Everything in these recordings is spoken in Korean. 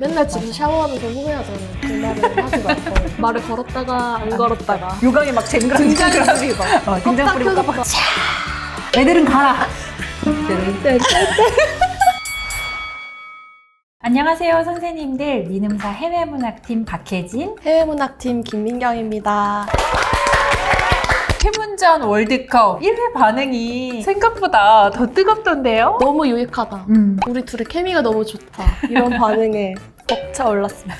맨날 집에서 샤워하면서 후회하잖아. 그 말을 하지 말걸. 말을 걸었다가 안 걸었다가. 요강이 막 쟁그랑 등장이 막. 어, 등장 뿌리고 깜빡 깜빡 애들은 가라 안녕하세요 선생님들 미능사 해외문학팀 박혜진 해외문학팀 김민경입니다. 해문전 월드컵 1회 반응이 생각보다 더 뜨겁던데요? 너무 유익하다. 음, 우리 둘의 케미가 너무 좋다. 이런 반응에 벅차 올랐습니다.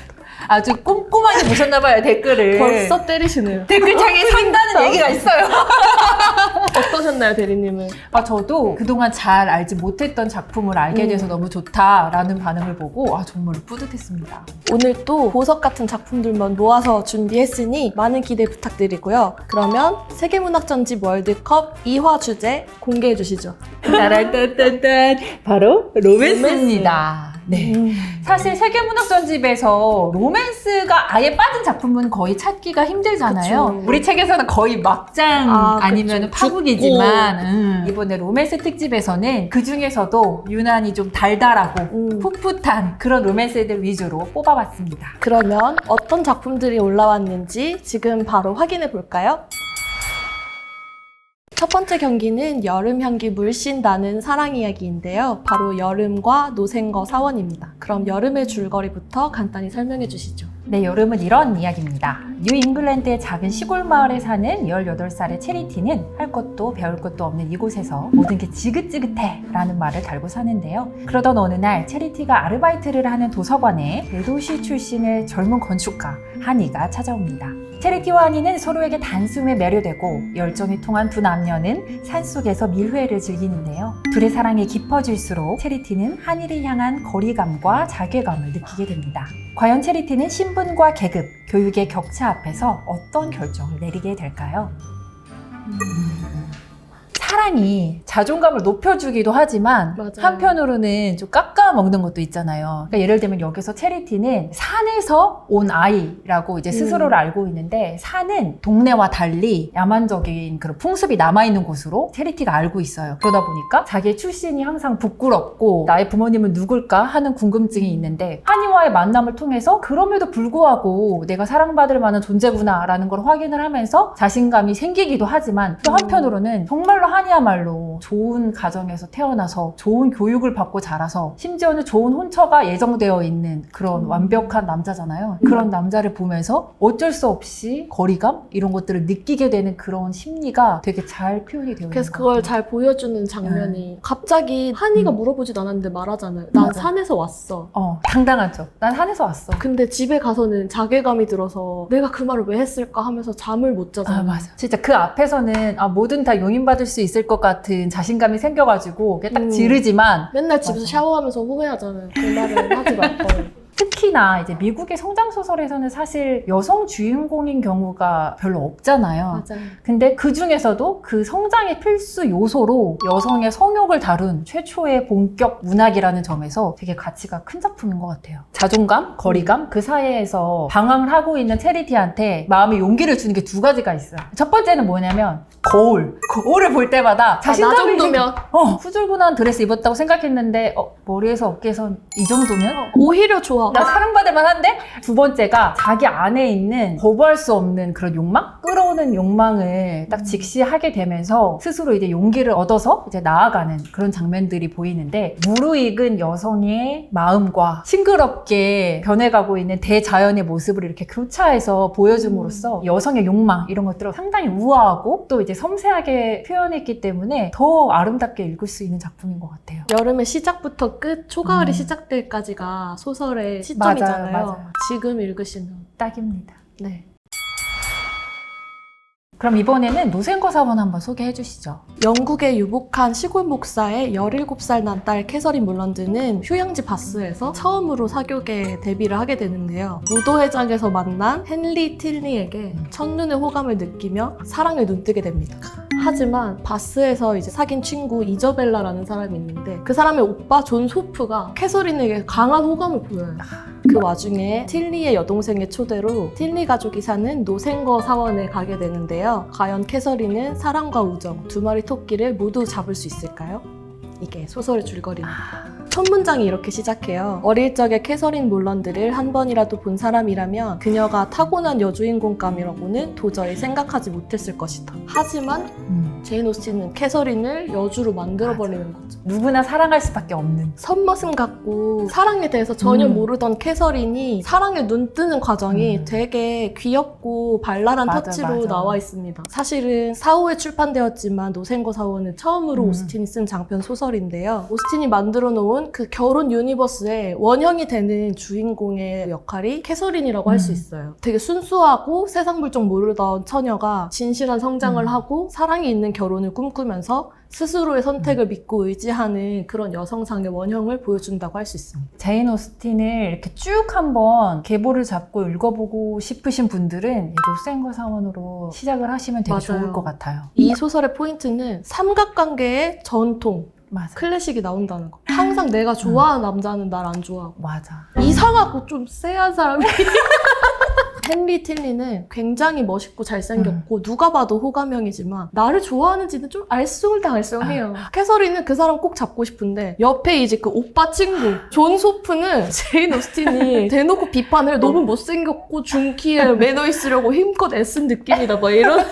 아주 꼼꼼하게 보셨나봐요 댓글을 벌써 때리시네요. 댓글창에 산다는 얘기가 있어요 어떠셨나요, 대리님은? 아, 저도 그동안 잘 알지 못했던 작품을 알게 돼서 음. 너무 좋다라는 반응을 보고 아, 정말 뿌듯했습니다. 오늘 또 보석 같은 작품들만 모아서 준비했으니 많은 기대 부탁드리고요. 그러면 세계문학전집 월드컵 2화 주제 공개해 주시죠. 따란딴딴딴 바로 로맨스입니다. 네. 음. 사실 세계문학전집에서 로맨스가 아예 빠진 작품은 거의 찾기가 힘들잖아요. 그쵸. 우리 책에서는 거의 막장 아, 아, 니면 그쵸. 파국이지만 음, 이번에 로맨스 특집에서는 그 중에서도 유난히 좀 달달하고 음. 풋풋한 그런 로맨스들 위주로 뽑아봤습니다. 그러면 어떤 작품들이 올라왔는지 지금 바로 확인해 볼까요? 첫 번째 경기는 여름 향기 물씬 나는 사랑 이야기인데요. 바로 여름과 노생거 사원입니다. 그럼 여름의 줄거리부터 간단히 설명해 주시죠. 네, 여름은 이런 이야기입니다. 뉴 잉글랜드의 작은 시골 마을에 사는 18살의 체리티는 할 것도 배울 것도 없는 이곳에서 모든 게 지긋지긋해 라는 말을 달고 사는데요. 그러던 어느 날 체리티가 아르바이트를 하는 도서관에 대도시 출신의 젊은 건축가 하니가 찾아옵니다. 체리티와 하니는 서로에게 단숨에 매료되고 열정이 통한 두 남녀는 산속에서 밀회를 즐기는데요. 둘의 사랑이 깊어질수록 체리티는 하니를 향한 거리감과 자괴감을 느끼게 됩니다. 과연 체리티는 신분과 계급, 교육의 격차 앞에서 어떤 결정을 내리게 될까요? 사랑이 자존감을 높여주기도 하지만 맞아요. 한편으로는 좀 깎아 먹는 것도 있잖아요. 그러니까 예를 들면 여기서 체리티는 산에서 온 아이라고 이제 스스로를 음. 알고 있는데 산은 동네와 달리 야만적인 그런 풍습이 남아있는 곳으로 체리티가 알고 있어요. 그러다 보니까 자기의 출신이 항상 부끄럽고 나의 부모님은 누굴까 하는 궁금증이 있는데 한이와의 만남을 통해서 그럼에도 불구하고 내가 사랑받을 만한 존재구나라는 걸 확인을 하면서 자신감이 생기기도 하지만 또 한편으로는 정말로 한 이야말로 좋은 가정에서 태어나서 좋은 교육을 받고 자라서 심지어는 좋은 혼처가 예정되어 있는 그런 음. 완벽한 남자잖아요. 그런 남자를 보면서 어쩔 수 없이 거리감 이런 것들을 느끼게 되는 그런 심리가 되게 잘 표현이 되어 있는 그래서 것 그걸 같아요. 잘 보여주는 장면이 갑자기 한이가 음. 물어보진 않았는데 말하잖아요. 난 맞아. 산에서 왔어. 어, 당당하죠. 난 산에서 왔어. 근데 집에 가서는 자괴감이 들어서 내가 그 말을 왜 했을까 하면서 잠을 못 자잖아요. 아, 맞아. 진짜 그 앞에서는 아, 뭐든 다 용인받을 수 있을 것 같은 자신감이 생겨가지고 그게 딱 음. 지르지만 맨날 집에서. 샤워하면서 후회하잖아요. 그 말을 하지 말걸. 특히나 이제 미국의 성장 소설에서는 사실 여성 주인공인 경우가 별로 없잖아요. 맞아요. 근데 그 중에서도 그 성장의 필수 요소로 여성의 성욕을 다룬 최초의 본격 문학이라는 점에서 되게 가치가 큰 작품인 것 같아요. 자존감, 거리감, 그 사이에서 방황을 하고 있는 체리티한테 마음의 용기를 주는 게 두 가지가 있어요. 첫 번째는 뭐냐면 거울. 거울을 볼 때마다 아, 나 자신감이 정도면 어, 후줄근한 드레스 입었다고 생각했는데 어, 머리에서 어깨에서 이 정도면 오히려 좋아. 나 사랑받을 만한데? 두 번째가 자기 안에 있는 거부할 수 없는 그런 욕망? 끌어오는 욕망을 딱 직시하게 되면서 스스로 이제 용기를 얻어서 이제 나아가는 그런 장면들이 보이는데 무르익은 여성의 마음과 싱그럽게 변해가고 있는 대자연의 모습을 이렇게 교차해서 보여줌으로써 여성의 욕망 이런 것들을 상당히 우아하고 또 이제 섬세하게 표현했기 때문에 더 아름답게 읽을 수 있는 작품인 것 같아요. 여름의 시작부터 끝, 초가을이 음. 시작될 까지가 소설의 시점이잖아요. 맞아요, 맞아요. 지금 읽으시는. 딱입니다. 네. 그럼 이번에는 노생거 사원 한번 소개해 주시죠. 영국의 유복한 시골 목사의 17살 난 딸 캐서린 물런드는 휴양지 바스에서 처음으로 사교계에 데뷔를 하게 되는데요. 무도회장에서 만난 헨리 틸리에게 첫눈에 호감을 느끼며 사랑을 눈뜨게 됩니다. 하지만 바스에서 이제 사귄 친구 이저벨라라는 사람이 있는데 그 사람의 오빠 존 소프가 캐서린에게 강한 호감을 보여요. 그 와중에 틸리의 여동생의 초대로 틸리 가족이 사는 노생거 사원에 가게 되는데요. 과연 캐서린은 사랑과 우정 두 마리 토끼를 모두 잡을 수 있을까요? 이게 소설의 줄거리입니다. 첫 문장이 이렇게 시작해요. 어릴 적에 캐서린 몰런드를 한 번이라도 본 사람이라면 그녀가 타고난 여주인공감이라고는 도저히 생각하지 못했을 것이다. 하지만 음. 제인 오스틴은 캐서린을 여주로 만들어버리는 거죠. 누구나 사랑할 수밖에 없는. 선머슴 같고 사랑에 대해서 전혀 음. 모르던 캐서린이 사랑에 눈 뜨는 과정이 음. 되게 귀엽고 발랄한 맞아, 터치로 맞아. 나와 있습니다. 사실은 4호에 출판되었지만 노생거 사원은 처음으로 음. 오스틴이 쓴 장편 소설인데요. 오스틴이 만들어 놓은 그 결혼 유니버스의 원형이 되는 주인공의 역할이 캐서린이라고 할수 음. 있어요. 되게 순수하고 세상 물정 모르던 처녀가 진실한 성장을 음. 하고 사랑이 있는 결혼을 꿈꾸면서 스스로의 선택을 음. 믿고 의지하는 그런 여성상의 원형을 보여준다고 할 수 있습니다. 제인 오스틴을 이렇게 쭉 한번 계보를 잡고 읽어보고 싶으신 분들은 이 노생거 사원으로 시작을 하시면 되게 맞아요. 좋을 것 같아요. 이 소설의 포인트는 삼각관계의 전통, 맞아. 클래식이 나온다는 거. 항상 내가 좋아하는 남자는 날 안 좋아하고. 맞아. 이상하고 좀 쎄한 사람이. 헨리 틸리는 굉장히 멋있고 잘생겼고 누가 봐도 호감형이지만 나를 좋아하는지는 좀 알쏭달쏭해요. 캐서린은 그 사람 꼭 잡고 싶은데 옆에 이제 그 오빠 친구 존 소프는 제인 오스틴이 대놓고 비판을 너무 못생겼고 중키에 매너 있으려고 힘껏 애쓴 느낌이다 막 이런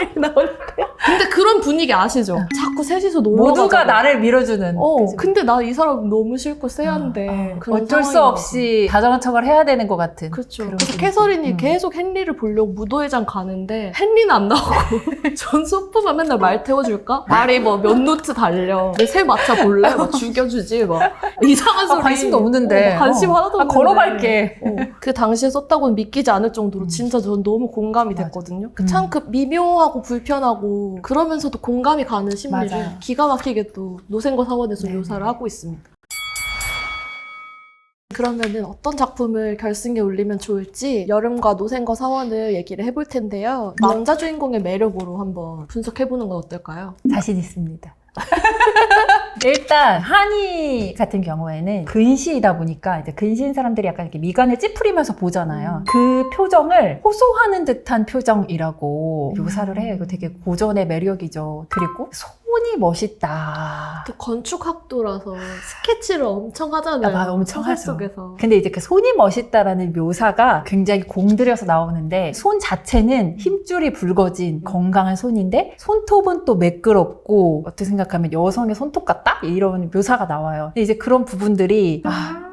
얘기 나올 때 근데 그런 분위기 아시죠? 자꾸 셋이서 놀러 모두가 가잖아. 나를 밀어주는. 어? 근데 나 이 사람 너무 싫고 쎄한데 어, 어. 그런 어쩔 수 없이 다정한 척을 해야 되는 것 같은. 그렇죠. 그런 그래서 분위기. 캐서린이 음. 계속 헨리를 보려고 무도회장 가는데 헨리는 안 나오고 전 소프만 맨날 말 태워줄까? 말이 뭐 몇 노트 달려. 내 새 마차 볼래? 막 죽여주지 막 이상한 아, 소리. 관심도 없는데. 어, 관심 어. 하나도 아, 없는데. 걸어갈게. 어, 그 당시에 썼다고는 믿기지 않을 정도로 음. 진짜 전 너무 공감이. 됐거든요. 음. 참그 미묘하고 불편하고 그러면서도 공감이 가는 심리를 맞아요. 기가 막히게 또 노생거 사원에서 네. 묘사를 하고 있습니다. 그러면은 어떤 작품을 결승에 올리면 좋을지 여름과 노생거 사원을 얘기를 해볼 텐데요. 남자 주인공의 매력으로 한번 분석해보는 건 어떨까요? 자신 있습니다. 일단 한이 같은 경우에는 근시이다 보니까 이제 근시인 사람들이 약간 이렇게 미간을 찌푸리면서 보잖아요. 음. 그 표정을 호소하는 듯한 표정이라고 음. 묘사를 해요. 이거 되게 고전의 매력이죠. 그리고 손이 멋있다. 또 건축학도라서 스케치를 엄청 하잖아요. 아, 엄청 하죠. 속에서. 근데 이제 그 손이 멋있다라는 묘사가 굉장히 공들여서 나오는데 손 자체는 힘줄이 붉어진 건강한 손인데 손톱은 또 매끄럽고 어떻게 생각하면 여성의 손톱 같다? 이런 묘사가 나와요. 근데 이제 그런 부분들이 아,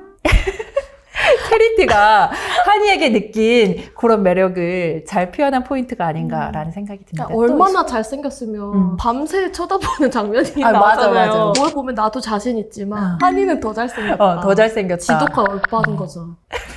체리티가 한이에게 느낀 그런 매력을 잘 표현한 포인트가 아닌가라는 생각이 듭니다. 그러니까 얼마나 잘생겼으면 음. 밤새 쳐다보는 장면이 아, 맞아, 나잖아요. 맞아. 뭘 보면 나도 자신 있지만 어. 한이는 더 잘생겼다. 어, 더 잘생겼다. 지독한 얼빠는 거죠.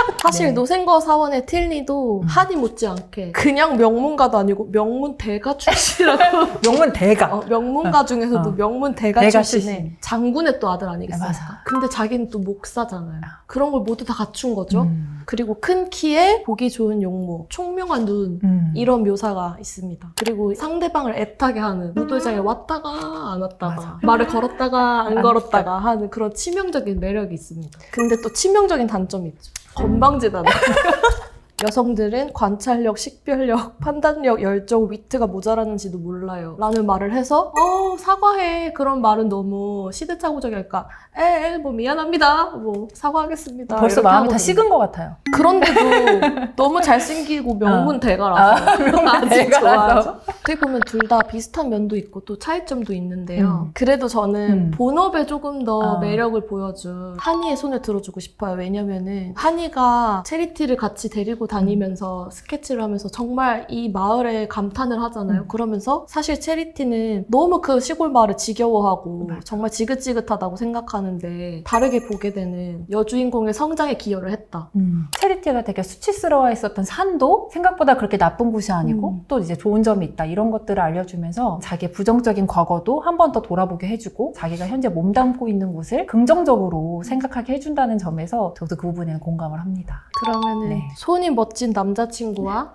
사실 네. 노생거 사원의 틸리도 음. 한이 못지않게 그냥 명문가도 아니고 명문 대가 출신이라고 명문 대가. 어, 명문가 중에서도 어. 명문 대가 대가 출신의 출신. 장군의 또 아들 아니겠습니까? 맞아. 근데 자기는 또 목사잖아요. 아. 그런 걸 모두 다 갖춘 거죠. 음. 그리고 큰 키에 보기 좋은 용모, 총명한 눈, 음. 이런 묘사가 있습니다. 그리고 상대방을 애타게 하는 무도장에 왔다가 안 왔다가 맞아. 말을 걸었다가 안 안 걸었다가 하는 그런 치명적인 매력이 있습니다. 근데 또 치명적인 단점이 있죠. 건방지다는 여성들은 관찰력, 식별력, 판단력, 열정, 위트가 모자라는지도 몰라요. 라는 말을 해서 어 사과해. 그런 말은 너무 시대착오적이니까 에에 뭐 미안합니다. 뭐 사과하겠습니다. 벌써 마음이 다. 식은 것 같아요. 그런데도 너무 잘생기고 명문 대가라서 아직 대가라서. 좋아하죠. 어떻게 보면 둘 다 비슷한 면도 있고 또 차이점도 있는데요. 음. 그래도 저는 음. 본업에 조금 더 아. 매력을 보여준 한이의 손을 들어주고 싶어요. 왜냐면은 한이가 체리티를 같이 데리고 다니면서 스케치를 하면서 정말 이 마을에 감탄을 하잖아요. 음. 그러면서 사실 체리티는 너무 그 시골 마을을 지겨워하고 맞아. 정말 지긋지긋하다고 생각하는데 다르게 보게 되는 여주인공의 성장에 기여를 했다. 음. 체리티가 되게 수치스러워 했었던 산도 생각보다 그렇게 나쁜 곳이 아니고 음. 또 이제 좋은 점이 있다 이런 것들을 알려주면서 자기의 부정적인 과거도 한 번 더 돌아보게 해주고 자기가 현재 몸담고 있는 곳을 긍정적으로 생각하게 해준다는 점에서 저도 그 부분에는 공감을 합니다. 그러면은 네. 손이 멋진 남자친구와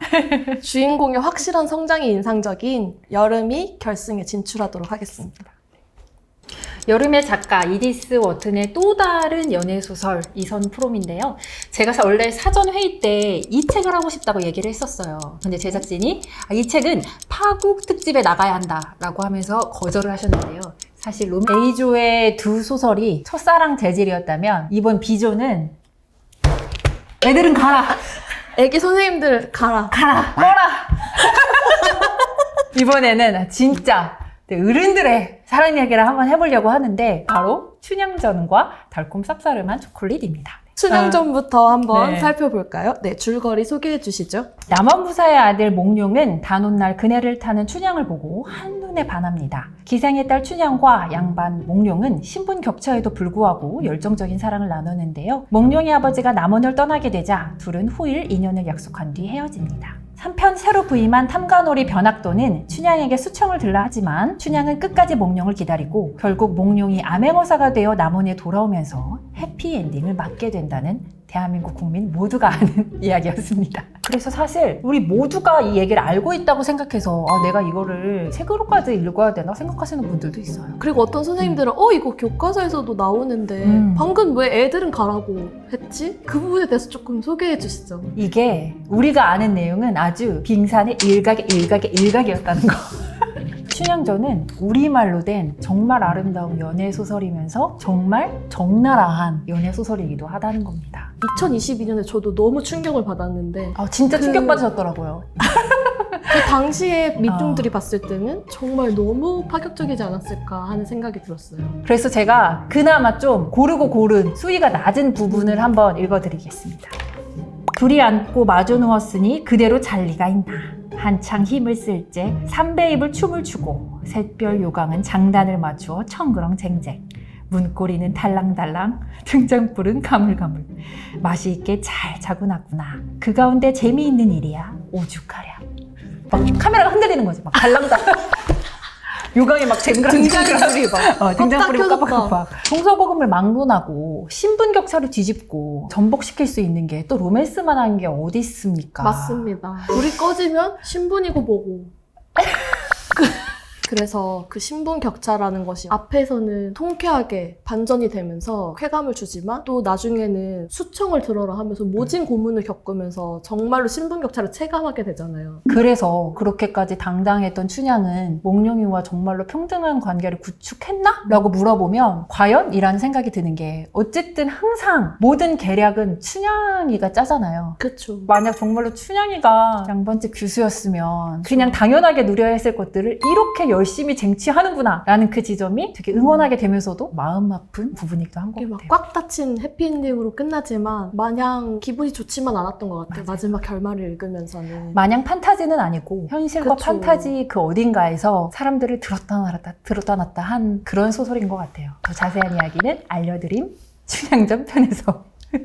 주인공의 확실한 성장이 인상적인 여름이 결승에 진출하도록 하겠습니다. 여름의 작가 이디스 워튼의 또 다른 연애 소설 이선 프롬인데요. 제가 사- 원래 사전 회의 때 이 책을 하고 싶다고 얘기를 했었어요. 근데 제작진이 아, 이 책은 파국 특집에 나가야 한다라고 하면서 거절을 하셨는데요. 사실 롬 A조의 두 소설이 첫사랑 재질이었다면 이번 B조는 애들은 가라 애기 선생님들 가라. 가라 꺼라 이번에는 진짜 어른들의 사랑 이야기를 한번 해보려고 하는데 바로 춘향전과 달콤 쌉싸름한 초콜릿입니다. 춘향전부터 한번 네. 살펴볼까요? 네, 줄거리 소개해 주시죠. 남원부사의 아들 몽룡은 단오날 그네를 타는 춘향을 보고 한눈에 반합니다. 기생의 딸 춘향과 양반 몽룡은 신분 격차에도 불구하고 열정적인 사랑을 나누는데요. 몽룡의 아버지가 남원을 떠나게 되자 둘은 후일 인연을 약속한 뒤 헤어집니다. 한편 새로 부임한 탐관오리 변학도는 춘향에게 수청을 들라 하지만 춘향은 끝까지 몽룡을 기다리고 결국 몽룡이 암행어사가 되어 남원에 돌아오면서 해피엔딩을 맞게 된다는 대한민국 국민 모두가 아는 이야기였습니다. 그래서 사실 우리 모두가 이 얘기를 알고 있다고 생각해서 아, 내가 이거를 책으로까지 읽어야 되나 생각하시는 분들도 있어요. 그리고 어떤 선생님들은 어 이거 교과서에서도 나오는데 음. 방금 왜 애들은 가라고 했지? 그 부분에 대해서 조금 소개해 주시죠. 이게 우리가 아는 내용은 아주 빙산의 일각의 일각의 일각이었다는 거. 춘향전은 우리말로 된 정말 아름다운 연애 소설이면서 정말 적나라한 연애 소설이기도 하다는 겁니다. 2022년에 저도 너무 충격을 받았는데 아, 진짜 그- 충격받으셨더라고요. 그 당시에 미뚱들이 어. 봤을 때는 정말 너무 파격적이지 않았을까 하는 생각이 들었어요. 그래서 제가 그나마 좀 고르고 고른 수위가 낮은 부분을 한번 읽어드리겠습니다. 둘이 앉고 마주 누웠으니 그대로 잘 리가 있나. 한창 힘을 쓸 때 삼배 입을 춤을 추고 샛별 요강은 장단을 맞추어 청그렁 쟁쟁. 문고리는 달랑달랑, 등장불은 가물가물. 맛이 있게 잘 자고 났구나. 그 가운데 재미있는 일이야. 오죽하랴. 막 카메라가 흔들리는 거지. 막 달랑달랑. 요강이 막 쟁그랑쟁그랑. 등장인물이 막 어, 등장불이 깜빡 깜빡깜빡. 동서고금을 막론하고 신분 격차를 뒤집고 전복시킬 수 있는 게 또 로맨스만한 게 어디 있습니까? 맞습니다. 불이 꺼지면 신분이고 뭐고. 그- 그래서 그 신분 격차라는 것이 앞에서는 통쾌하게 반전이 되면서 쾌감을 주지만 또 나중에는 수청을 들어라 하면서 모진 고문을 겪으면서 정말로 신분 격차를 체감하게 되잖아요. 그래서 그렇게까지 당당했던 춘향은 몽룡이와 정말로 평등한 관계를 구축했나? 라고 물어보면 과연? 이라는 생각이 드는 게 어쨌든 항상 모든 계략은 춘향이가 짜잖아요. 그쵸. 만약 정말로 춘향이가 양반집 교수였으면 그냥 당연하게 누려야 했을 것들을 이렇게 열 심히 쟁취하는구나 라는 그 지점이 되게 응원하게 되면서도 마음 아픈 부분이기도 한 것 같아요. 꽉 닫힌 해피엔딩으로 끝나지만 마냥 기분이 좋지만 않았던 것 같아요. 맞아요. 마지막 결말을 읽으면서는. 마냥 판타지는 아니고 현실과 그쵸. 판타지 그 어딘가에서 사람들을 들었다 놨다 들었다 놨다 한 그런 소설인 것 같아요. 더 자세한 이야기는 알려드림 춘향전 편에서.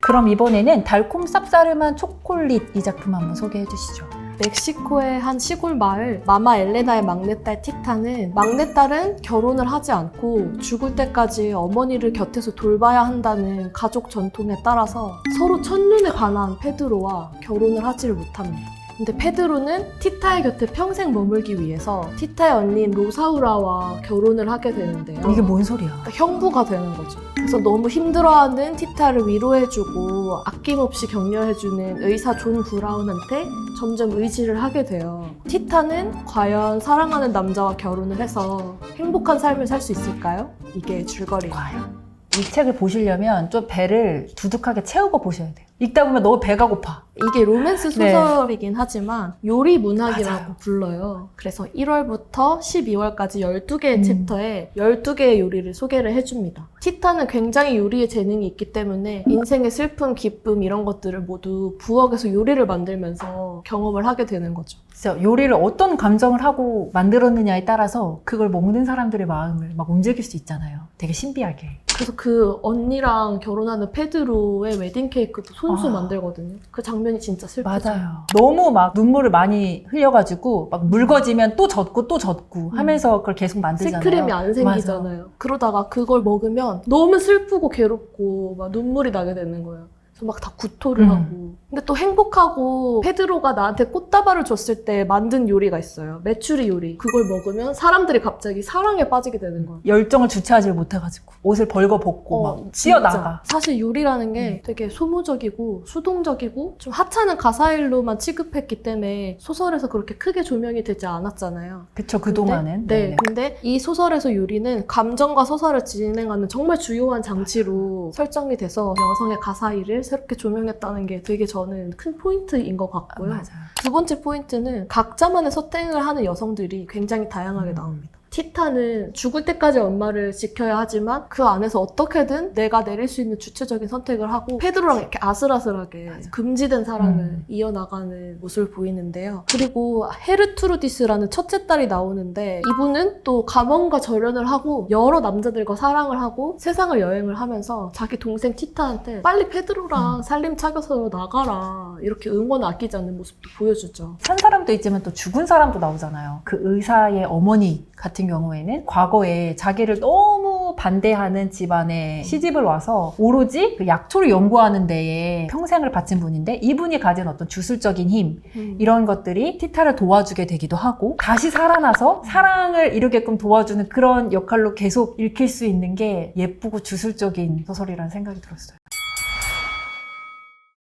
그럼 이번에는 달콤 쌉싸름한 초콜릿 이 작품 한번 소개해 주시죠. 멕시코의 한 시골 마을 마마 엘레나의 막내딸 티타는 막내딸은 결혼을 하지 않고 죽을 때까지 어머니를 곁에서 돌봐야 한다는 가족 전통에 따라서 서로 첫눈에 반한 페드로와 결혼을 하지를 못합니다. 근데 페드로는 티타의 곁에 평생 머물기 위해서 티타의 언니인 로사우라와 결혼을 하게 되는데요. 이게 뭔 소리야? 그러니까 형부가 되는 거죠. 그래서 너무 힘들어하는 티타를 위로해주고 아낌없이 격려해주는 의사 존 브라운한테 점점 의지를 하게 돼요. 티타는 과연 사랑하는 남자와 결혼을 해서 행복한 삶을 살 수 있을까요? 이게 줄거리예요. 과연? 이 책을 보시려면 좀 배를 두둑하게 채우고 보셔야 돼요. 읽다 보면 너무 배가 고파. 이게 로맨스 네. 소설이긴 하지만 요리 문학이라고 맞아요. 불러요. 그래서 1월부터 12월까지 12개의 음. 챕터에 12개의 요리를 소개를 해줍니다. 티타는 굉장히 요리에 재능이 있기 때문에 인생의 슬픔, 기쁨 이런 것들을 모두 부엌에서 요리를 만들면서 경험을 하게 되는 거죠. 진짜 요리를 어떤 감정을 하고 만들었느냐에 따라서 그걸 먹는 사람들의 마음을 막 움직일 수 있잖아요. 되게 신비하게. 그래서 그 언니랑 결혼하는 페드로의 웨딩 케이크도 손수 아. 만들거든요. 그 장면이 진짜 슬프죠. 맞아요. 너무 막 눈물을 많이 흘려가지고 막 묽어지면 또 젖고 또 젖고 음. 하면서 그걸 계속 만들잖아요. 생크림이 안 생기잖아요. 그러다가 그걸 먹으면 너무 슬프고 괴롭고 막 눈물이 나게 되는 거예요. 막다 구토를 음. 하고. 근데 또 행복하고 페드로가 나한테 꽃다발을 줬을 때 만든 요리가 있어요. 메추리 요리. 그걸 먹으면 사람들이 갑자기 사랑에 빠지게 되는 거야. 열정을 주체하지 못해가지고 옷을 벌거 벗고 막 어, 진짜. 뛰어나가. 사실 요리라는 게 되게 소모적이고 수동적이고 좀 하찮은 가사일로만 취급했기 때문에 소설에서 그렇게 크게 조명이 되지 않았잖아요. 그쵸 그동안은. 네. 네네. 근데 이 소설에서 요리는 감정과 서사를 진행하는 정말 주요한 장치로 설정이 돼서 여성의 가사일을 새롭게 조명했다는 게 되게 저는 큰 포인트인 것 아, 같고요. 맞아요. 두 번째 포인트는 각자만의 서땡을 하는 여성들이 굉장히 다양하게 음. 나옵니다. 티타는 죽을 때까지 엄마를 지켜야 하지만 그 안에서 어떻게든 내가 내릴 수 있는 주체적인 선택을 하고 페드로랑 이렇게 아슬아슬하게 맞아. 금지된 사랑을 음. 이어나가는 모습을 보이는데요. 그리고 헤르투르디스라는 첫째 딸이 나오는데 이분은 또 감언과 절연을 하고 여러 남자들과 사랑을 하고 세상을 여행을 하면서 자기 동생 티타한테 빨리 페드로랑 음. 살림 차겨서 나가라 이렇게 응원을 아끼지 않는 모습도 보여주죠. 산 사람도 있지만 또 죽은 사람도 나오잖아요. 그 의사의 어머니 같은 경우에는 과거에 자기를 너무 반대하는 집안에 시집을 와서 오로지 그 약초를 연구하는 데에 평생을 바친 분인데 이분이 가진 어떤 주술적인 힘 이런 것들이 티타를 도와주게 되기도 하고 다시 살아나서 사랑을 이루게끔 도와주는 그런 역할로 계속 읽힐 수 있는 게 예쁘고 주술적인 소설이라는 생각이 들었어요.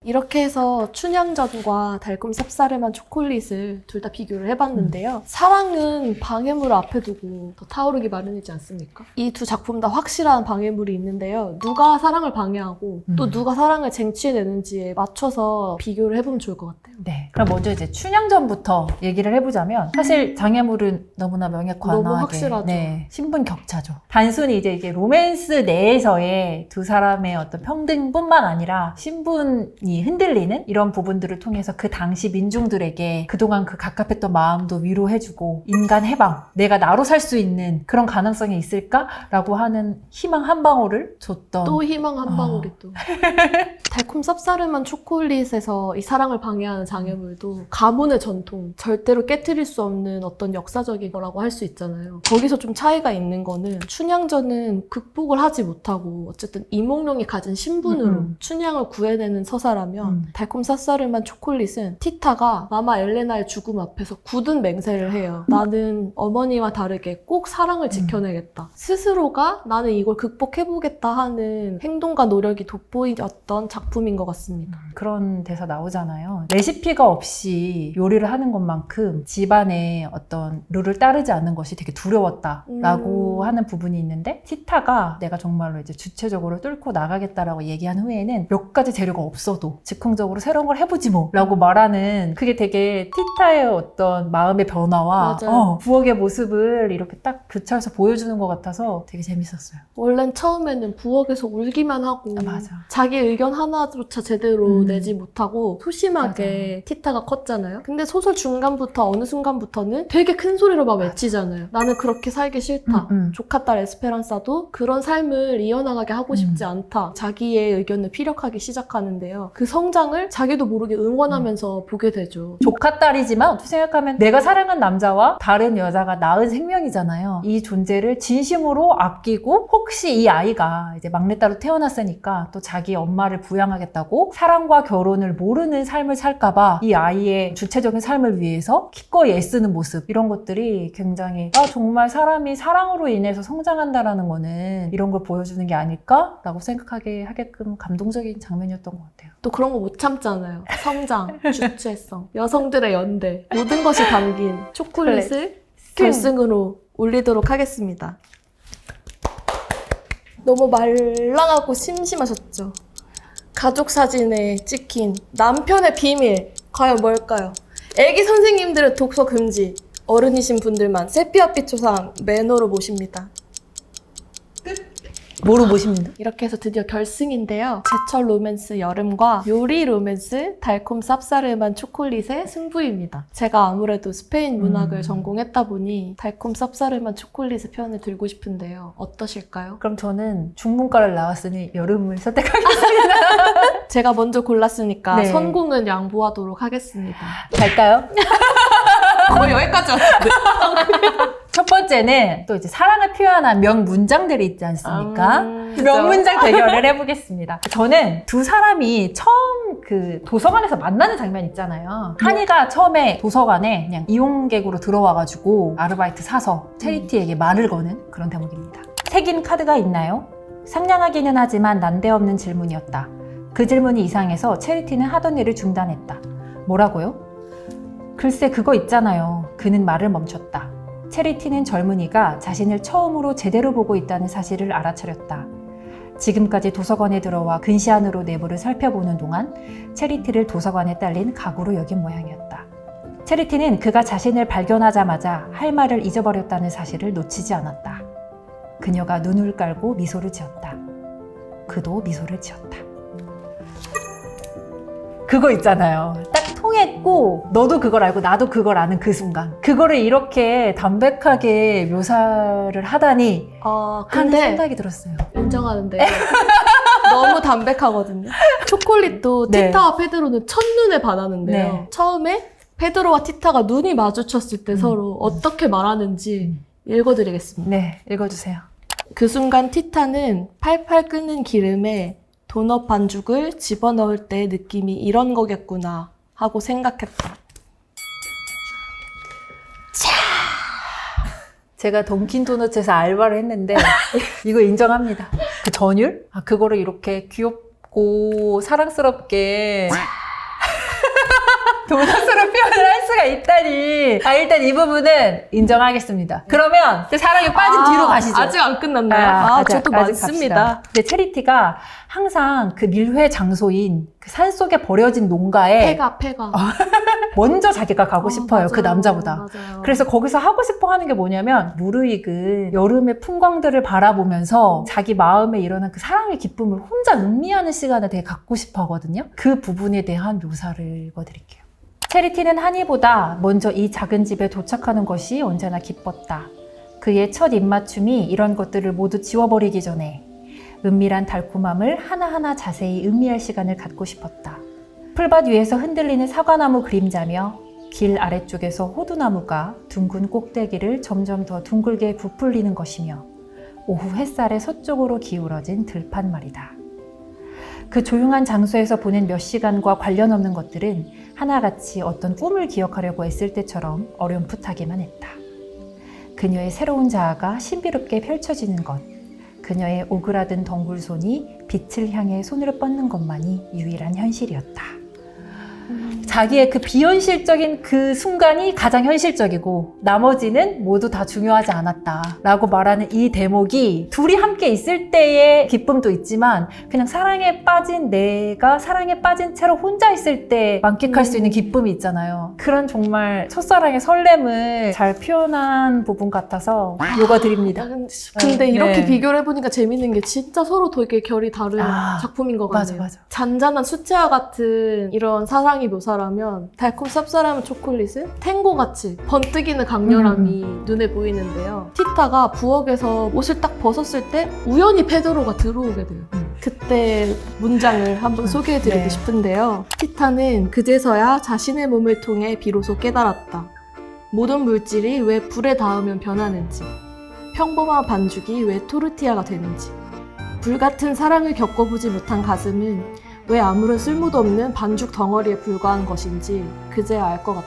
이렇게 해서 춘향전과 달콤 쌉싸름한 초콜릿을 둘 다 비교를 해봤는데요. 사랑은 방해물을 앞에 두고 더 타오르기 마련이지 않습니까? 이 두 작품 다 확실한 방해물이 있는데요. 누가 사랑을 방해하고 또 음. 누가 사랑을 쟁취해내는지에 맞춰서 비교를 해보면 좋을 것 같아요. 네. 그럼 먼저 이제 춘향전부터 얘기를 해보자면 사실 장애물은 너무나 명예관하게 너무 확실하죠. 네, 신분 격차죠. 단순히 이제 이게 로맨스 내에서의 두 사람의 어떤 평등뿐만 아니라 신분 이 흔들리는 이런 부분들을 통해서 그 당시 민중들에게 그동안 그 갑갑했던 마음도 위로해주고 인간 해방, 내가 나로 살 수 있는 그런 가능성이 있을까라고 하는 희망 한 방울을 줬던 또 희망 한 어. 방울이 또. 달콤 쌉싸름한 초콜릿에서 이 사랑을 방해하는 장애물도 가문의 전통, 절대로 깨뜨릴 수 없는 어떤 역사적인 거라고 할 수 있잖아요. 거기서 좀 차이가 있는 거는 춘향전은 극복을 하지 못하고 어쨌든 이몽룡이 가진 신분으로 음, 음. 춘향을 구해내는 서사 라면 음. 달콤 쌉싸름한 초콜릿은 티타가 마마 엘레나의 죽음 앞에서 굳은 맹세를 해요. 나는 어머니와 다르게 꼭 사랑을 지켜내겠다. 스스로가 나는 이걸 극복해보겠다 하는 행동과 노력이 돋보였던 작품인 것 같습니다. 그런 대사 나오잖아요. 레시피가 없이 요리를 하는 것만큼 집안의 어떤 룰을 따르지 않는 것이 되게 두려웠다라고 음. 하는 부분이 있는데 티타가 내가 정말로 이제 주체적으로 뚫고 나가겠다라고 얘기한 후에는 몇 가지 재료가 없어도 즉흥적으로 새로운 걸 해보지 뭐 라고 말하는 그게 되게 티타의 어떤 마음의 변화와 맞아요. 어, 부엌의 모습을 이렇게 딱 교차해서 보여주는 것 같아서 되게 재밌었어요. 원래는 처음에는 부엌에서 울기만 하고 아, 맞아. 자기 의견 하나조차 제대로 음. 내지 못하고 소심하게 티타가 컸잖아요. 근데 소설 중간부터 어느 순간부터는 되게 큰 소리로 막 외치잖아요. 나는 그렇게 살기 싫다. 음, 음. 조카 딸 에스페란사도 그런 삶을 이어나가게 하고 싶지 음. 않다. 자기의 의견을 피력하기 시작하는데요. 그 성장을 자기도 모르게 응원하면서 보게 되죠. 조카 딸이지만 어떻게 생각하면 내가 사랑한 남자와 다른 여자가 낳은 생명이잖아요. 이 존재를 진심으로 아끼고 혹시 이 아이가 이제 막내딸로 태어났으니까 또 자기 엄마를 부양하겠다고 사랑과 결혼을 모르는 삶을 살까봐 이 아이의 주체적인 삶을 위해서 기꺼이 애쓰는 모습 이런 것들이 굉장히 아 정말 사람이 사랑으로 인해서 성장한다라는 거는 이런 걸 보여주는 게 아닐까라고 생각하게 하게끔 감동적인 장면이었던 것 같아요. 또 그런 거 못 참잖아요. 성장, 주체성, 여성들의 연대, 모든 것이 담긴 초콜릿을 결승으로 올리도록 하겠습니다. 너무 말랑하고 심심하셨죠? 가족 사진에 찍힌 남편의 비밀, 과연 뭘까요? 애기 선생님들의 독서 금지, 어른이신 분들만 세피아빛 초상 매너로 모십니다. 뭐로 보십니다. 이렇게 해서 드디어 결승인데요. 제철 로맨스 여름과 요리 로맨스 달콤 쌉싸름한 초콜릿의 승부입니다. 제가 아무래도 스페인 문학을 음. 전공했다 보니 달콤 쌉싸름한 초콜릿의 편을 들고 싶은데요. 어떠실까요? 그럼 저는 중문과를 나왔으니 여름을 선택하겠습니다. 제가 먼저 골랐으니까 네. 성공은 양보하도록 하겠습니다. 갈까요? 거의 여기까지 왔어요. 첫 번째 번째는 또 이제 사랑을 표현한 명문장들이 있지 않습니까? 음, 그죠. 명문장 대결을 해보겠습니다. 저는 두 사람이 처음 그 도서관에서 만나는 장면 있잖아요. 한이가 처음에 도서관에 그냥 이용객으로 들어와가지고 아르바이트 사서 체리티에게 말을 거는 그런 대목입니다. 새긴 카드가 있나요? 상냥하기는 하지만 난데없는 질문이었다. 그 질문이 이상해서 체리티는 하던 일을 중단했다. 뭐라고요? 글쎄 그거 있잖아요. 그는 말을 멈췄다. 체리티는 젊은이가 자신을 처음으로 제대로 보고 있다는 사실을 알아차렸다. 지금까지 도서관에 들어와 근시 안으로 내부를 살펴보는 동안 체리티를 도서관에 딸린 가구로 여긴 모양이었다. 체리티는 그가 자신을 발견하자마자 할 말을 잊어버렸다는 사실을 놓치지 않았다. 그녀가 눈을 깔고 미소를 지었다. 그도 미소를 지었다. 그거 있잖아요. 딱 통했고 너도 그걸 알고 나도 그걸 아는 그 순간 그거를 이렇게 담백하게 묘사를 하다니 아 하는 근데 생각이 들었어요. 인정하는데 너무 담백하거든요. 초콜릿도 네. 티타와 페드로는 첫눈에 반하는데요. 네. 처음에 페드로와 티타가 눈이 마주쳤을 때 음. 서로 어떻게 말하는지 읽어드리겠습니다. 네, 읽어주세요. 그 순간 티타는 팔팔 끓는 기름에 도넛 반죽을 집어넣을 때 느낌이 이런 거겠구나 하고 생각했다. 제가 던킨 도너츠에서 알바를 했는데 이거 인정합니다. 그 전율? 아 그거를 이렇게 귀엽고 사랑스럽게 도넛으로 표현을 할 수가 있다니. 아 일단 이 부분은 인정하겠습니다. 그러면 그 사랑에 빠진 뒤로 가시죠. 아직 안 끝났나요? 아, 아직- 저도 많습니다. 근데 체리티가 항상 그 밀회 장소인 그 산속에 버려진 농가에 폐가 폐가. 먼저 자기가 가고 아, 싶어요. 그 맞아요. 남자보다. 맞아요. 그래서 거기서 하고 싶어 하는 게 뭐냐면 무르익은 여름의 풍광들을 바라보면서 자기 마음에 일어난 그 사랑의 기쁨을 혼자 음미하는 시간을 되게 갖고 싶어 하거든요. 그 부분에 대한 묘사를 읽어드릴게요. 체리티는 한이보다 먼저 이 작은 집에 도착하는 것이 언제나 기뻤다. 그의 첫 입맞춤이 이런 것들을 모두 지워버리기 전에 은밀한 달콤함을 하나하나 자세히 음미할 시간을 갖고 싶었다. 풀밭 위에서 흔들리는 사과나무 그림자며 길 아래쪽에서 호두나무가 둥근 꼭대기를 점점 더 둥글게 부풀리는 것이며 오후 햇살의 서쪽으로 기울어진 들판 말이다. 그 조용한 장소에서 보낸 몇 시간과 관련 없는 것들은 하나같이 어떤 꿈을 기억하려고 애쓸 때처럼 어렴풋하기만 했다. 그녀의 새로운 자아가 신비롭게 펼쳐지는 것, 그녀의 오그라든 덩굴손이 빛을 향해 손을 뻗는 것만이 유일한 현실이었다. 자기의 그 비현실적인 그 순간이 가장 현실적이고 나머지는 모두 다 중요하지 않았다 라고 말하는 이 대목이 둘이 함께 있을 때의 기쁨도 있지만 그냥 사랑에 빠진 내가 사랑에 빠진 채로 혼자 있을 때 만끽할 수 있는 기쁨이 있잖아요 그런 정말 첫사랑의 설렘을 잘 표현한 부분 같아서 요거드립니다 아, 근데- 근데 이렇게 네. 비교를 해보니까 재밌는 게 진짜 서로 되게 결이 다른 아, 작품인 것 맞아 같아요. 맞아 잔잔한 수채화 같은 이런 사랑이 묘사 라면 달콤 쌉쌀한 초콜릿은 탱고같이 번뜩이는 강렬함이 눈에 보이는데요. 티타가 부엌에서 옷을 딱 벗었을 때 우연히 페드로가 들어오게 돼요. 음. 그때 문장을 한번 소개해드리고 네. 싶은데요. 티타는 그제서야 자신의 몸을 통해 비로소 깨달았다. 모든 물질이 왜 불에 닿으면 변하는지, 평범한 반죽이 왜 토르티아가 되는지, 불 같은 사랑을 겪어보지 못한 가슴은 왜 아무런 쓸모도 없는 반죽 덩어리에 불과한 것인지 그제야 알 것 같다.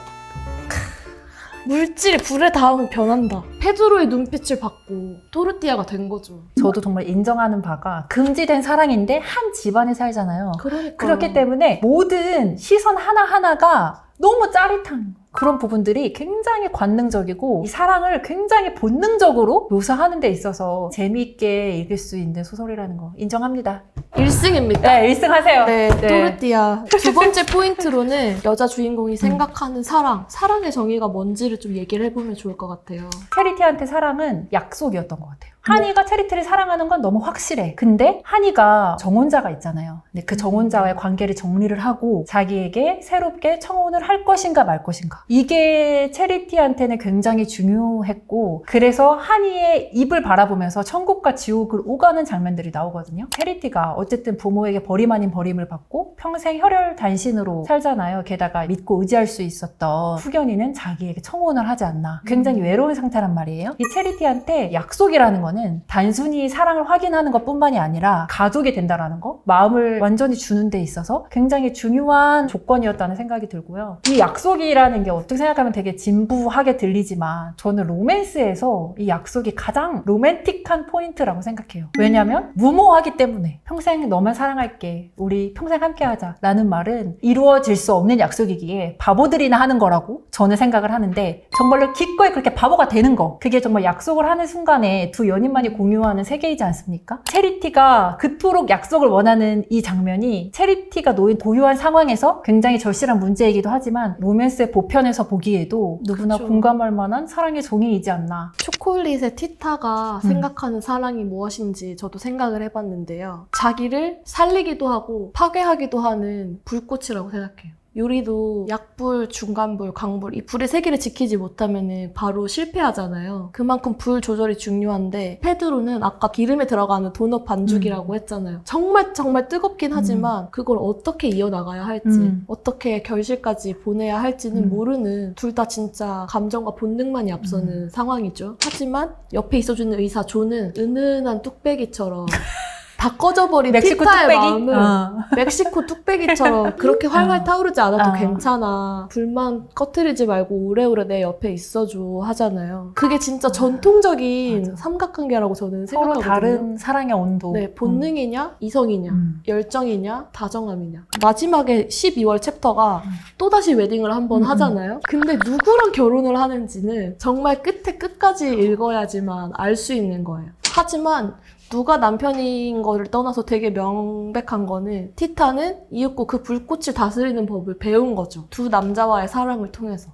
물질이 불에 닿으면 변한다. 페드로의 눈빛을 받고 토르티아가 된 거죠. 저도 정말 인정하는 바가 금지된 사랑인데 한 집안에 살잖아요 그러니까 그렇기 때문에 모든 시선 하나하나가 너무 짜릿한 그런 부분들이 굉장히 관능적이고 이 사랑을 굉장히 본능적으로 묘사하는 데 있어서 재미있게 읽을 수 있는 소설이라는 거 인정합니다. 1승입니다. 네, 1승 하세요. 네, 네. 토르티아. 두 번째 포인트로는 여자 주인공이 생각하는 사랑, 사랑의 정의가 뭔지를 좀 얘기를 해보면 좋을 것 같아요. 체리티한테 사랑은 약속이었던 것 같아요. 한이가 체리티를 사랑하는 건 너무 확실해. 근데 한이가 정혼자가 있잖아요. 근데 그 정혼자와의 관계를 정리를 하고 자기에게 새롭게 청혼을 할 것인가 말 것인가. 이게 체리티한테는 굉장히 중요했고 그래서 한이의 입을 바라보면서 천국과 지옥을 오가는 장면들이 나오거든요. 체리티가 어쨌든 부모에게 버림 아닌 버림을 받고 평생 혈혈 단신으로 살잖아요. 게다가 믿고 의지할 수 있었던 후견이는 자기에게 청혼을 하지 않나. 굉장히 외로운 상태란 말이에요. 이 체리티한테 약속이라는 거는 단순히 사랑을 확인하는 것 뿐만이 아니라 가족이 된다라는 거, 마음을 완전히 주는 데 있어서 굉장히 중요한 조건이었다는 생각이 들고요. 이 약속이라는 게 어떻게 생각하면 되게 진부하게 들리지만 저는 로맨스에서 이 약속이 가장 로맨틱한 포인트라고 생각해요. 왜냐면 무모하기 때문에 평생 너만 사랑할게. 우리 평생 함께 하자. 라는 말은 이루어질 수 없는 약속이기에 바보들이나 하는 거라고 저는 생각을 하는데 정말로 기꺼이 그렇게 바보가 되는 거. 그게 정말 약속을 하는 순간에 두 연 인만이 공유하는 세계이지 않습니까? 체리티가 그토록 약속을 원하는 이 장면이 체리티가 놓인 고유한 상황에서 굉장히 절실한 문제이기도 하지만 로맨스의 보편에서 보기에도 누구나 그쵸. 공감할 만한 사랑의 종이이지 않나. 초콜릿의 티타가 음. 생각하는 사랑이 무엇인지 저도 생각을 해봤는데요. 자기를 살리기도 하고 파괴하기도 하는 불꽃이라고 생각해요. 요리도 약불, 중간불, 강불 이 불의 세기를 지키지 못하면 바로 실패하잖아요. 그만큼 불 조절이 중요한데 페드로는 아까 기름에 들어가는 도넛 반죽이라고 했잖아요. 정말 정말 뜨겁긴 하지만 그걸 어떻게 이어나가야 할지 음. 어떻게 결실까지 보내야 할지는 음. 모르는 둘 다 진짜 감정과 본능만이 앞서는 상황이죠. 하지만 옆에 있어주는 의사 조는 은은한 뚝배기처럼 다 꺼져버린 멕시코 티타의 뚝배기? 마음을 어. 멕시코 뚝배기처럼 그렇게 활활 어. 타오르지 않아도 어. 괜찮아. 불만 꺼트리지 말고 오래오래 내 옆에 있어줘 하잖아요. 그게 진짜 전통적인 맞아. 삼각관계라고 저는 서로 생각하거든요. 다른 사랑의 온도. 네, 본능이냐, 이성이냐, 음. 열정이냐, 다정함이냐. 마지막에 12월 챕터가 음. 또다시 웨딩을 한번 음, 음. 하잖아요. 근데 누구랑 결혼을 하는지는 정말 끝에 끝까지 읽어야지만 알 수 있는 거예요. 하지만 누가 남편인 거를 떠나서 되게 명백한 거는 티타는 이윽고 그 불꽃을 다스리는 법을 배운 거죠. 두 남자와의 사랑을 통해서.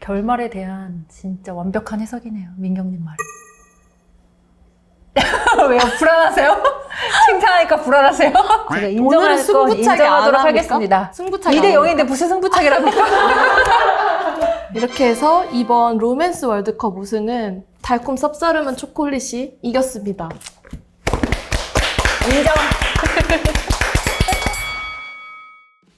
결말에 대한 진짜 완벽한 해석이네요. 민경님 말이. 왜요? 불안하세요? 칭찬하니까 불안하세요? 제가 오늘은 인정할 건 승부차기 안 인정하도록 합니까? 하겠습니다. 승부차기 2대 안 0인데 무슨 승부차기랍니까? 이렇게 해서 이번 로맨스 월드컵 우승은 달콤 쌉싸름한 초콜릿이 이겼습니다. 인정.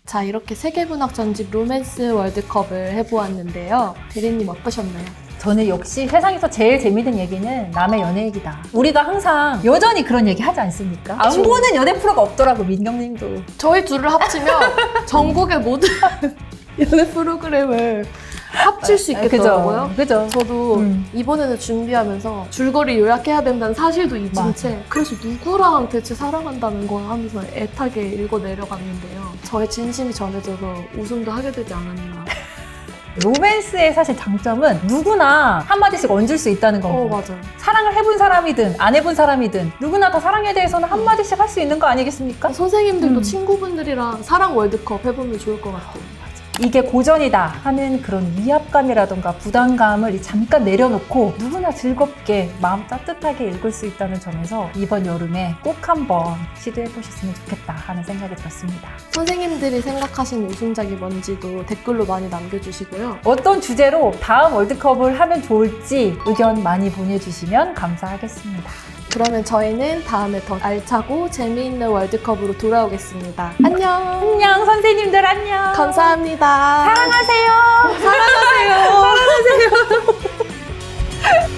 자, 이렇게 세계문학 전집 로맨스 월드컵을 해보았는데요. 대리님 어떠셨나요? 저는 역시 세상에서 제일 재밌는 얘기는 남의 연애 얘기다. 우리가 항상 여전히 그런 얘기 하지 않습니까? 안. 보는 연애 프로가 없더라고, 민경님도. 저희 둘을 합치면 전국의 모든 연애 프로그램을 합칠 수 있겠더라고요. 그죠? 저도 음. 이번에는 준비하면서 줄거리 요약해야 된다는 사실도 잊은 맞아. 채 그래서 누구랑 대체 사랑한다는 거야 하면서 애타게 읽어 내려갔는데요. 저의 진심이 전해져서 우승도 하게 되지 않았나. 로맨스의 사실 장점은 누구나 한마디씩 얹을 수 있다는 거고. 어, 맞아. 사랑을 해본 사람이든 안 해본 사람이든 누구나 다 사랑에 대해서는 한마디씩 할 수 있는 거 아니겠습니까? 선생님들도 음. 친구분들이랑 사랑 월드컵 해보면 좋을 것 같아요. 이게 고전이다 하는 그런 위압감이라던가 부담감을 잠깐 내려놓고 누구나 즐겁게 마음 따뜻하게 읽을 수 있다는 점에서 이번 여름에 꼭 한번 시도해 보셨으면 좋겠다 하는 생각이 들었습니다. 선생님들이 생각하시는 우승작이 뭔지도 댓글로 많이 남겨주시고요. 어떤 주제로 다음 월드컵을 하면 좋을지 의견 많이 보내주시면 감사하겠습니다. 그러면 저희는 다음에 더 알차고 재미있는 월드컵으로 돌아오겠습니다. 안녕. 안녕 선생님들 안녕. 감사합니다. 사랑하세요. 사랑하세요. 사랑하세요.